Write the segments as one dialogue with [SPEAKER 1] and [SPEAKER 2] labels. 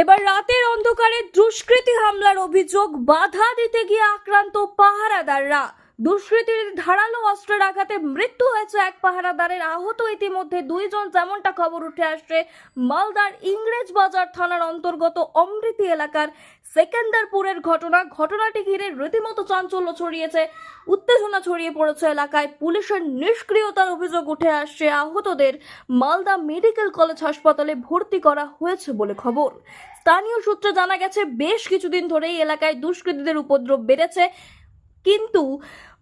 [SPEAKER 1] এবার রাতের অন্ধকারে দুষ্কৃতী হামলার অভিযোগ বাধা দিতে গিয়ে আক্রান্ত পাহারাদাররা। দুষ্কৃতীর ধারালো অস্ত্রের আঘাতে মৃত্যু হয়েছে এক পাহারাদারের। আহত ইতিমধ্যে দুইজন যেমনটা খবর উঠে আসছে, মালদার ইংরেজ বাজার থানার অন্তর্গত অমৃতি এলাকার সেকেন্দারপুরের ঘটনা। ঘটনাটি ঘিরে রীতিমতো চাঞ্চল্য ছড়িয়েছে, উত্তেজনা ছড়িয়ে পড়েছে এলাকায়। পুলিশের নিষ্ক্রিয়তার অভিযোগ উঠে আসছে, আহতদের মালদা মেডিকেল কলেজ হাসপাতালে ভর্তি করা হয়েছে বলে খবর। স্থানীয় সূত্রে জানা গেছে, বেশ কিছুদিন ধরেই এলাকায় দুষ্কৃতীদের উপদ্রব বেড়েছে। কিন্তু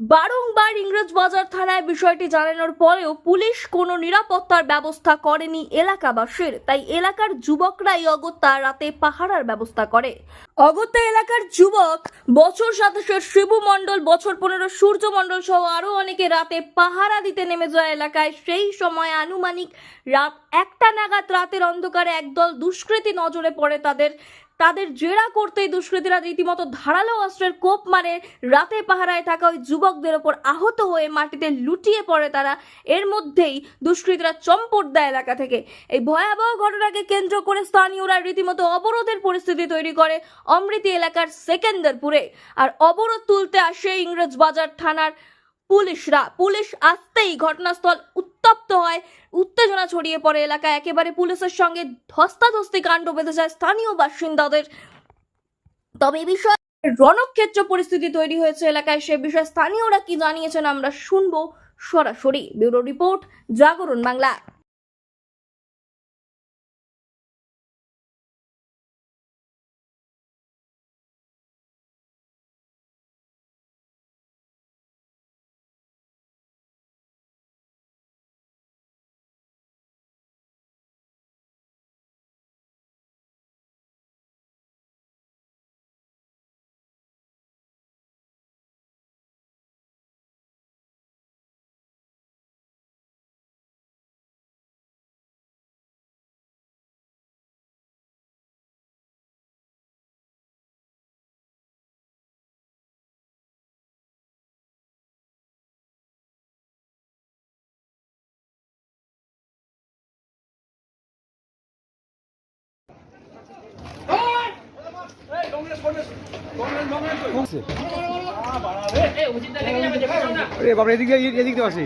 [SPEAKER 1] বারংবার ইংরেজ বাজার থানায় বিষয়টি জানানোর পরেও পুলিশ কোনো নিরাপত্তার ব্যবস্থা করেনি এলাকাবাসীর। তাই এলাকার যুবকরাই অগত্যা রাতে পাহারার ব্যবস্থা করে। অগত্যা এলাকার যুবক, বছর সাতাশের শিবু মণ্ডল, বছর পনেরো সূর্য মণ্ডল সহ আরও অনেকে রাতে পাহারা দিতে নেমে যায় এলাকায়। সেই সময় আনুমানিক রাত একটা নাগাদ রাতের অন্ধকারে একদল দুষ্কৃতী নজরে পড়ে তাদের। তাদের জেরা করতেই দুষ্কৃতীরা রীতিমতো ধারালো অস্ত্রের কোপ মারে। রাতে পাহারায় থাকা ওই যুবকদের ওপর আহত হয়ে মাটিতে লুটিয়ে পড়ে তারা। এর মধ্যেই দুষ্কৃতীরা চম্পট দেয় এলাকা থেকে। এই ভয়াবহ ঘটনাকে কেন্দ্র করে স্থানীয়রা রীতিমতো অবরোধের পরিস্থিতি তৈরি করে অমৃতি এলাকার সেকেন্দারপুরে। আর অবরোধ তুলতে আসে ইংরেজ বাজার থানার পুলিশরা। পুলিশ আসতেই ঘটনাস্থল উত্তপ্ত হয়। উত্তেজনা ছড়িয়ে পড়ে এলাকায়। একেবারে পুলিশের সঙ্গে ধস্তাধস্তি কাণ্ড বেঁধে যায় স্থানীয় বাসিন্দাদের। তবে এই বিষয়ে রণক্ষেত্র পরিস্থিতি তৈরি হয়েছে এলাকায়। সে বিষয়ে স্থানীয়রা কি জানিয়েছেন আমরা শুনব সরাসরি। ব্যুরো রিপোর্ট, জাগরণ বাংলা।
[SPEAKER 2] এদিক দিয়ে এদিক দিয়ে আসি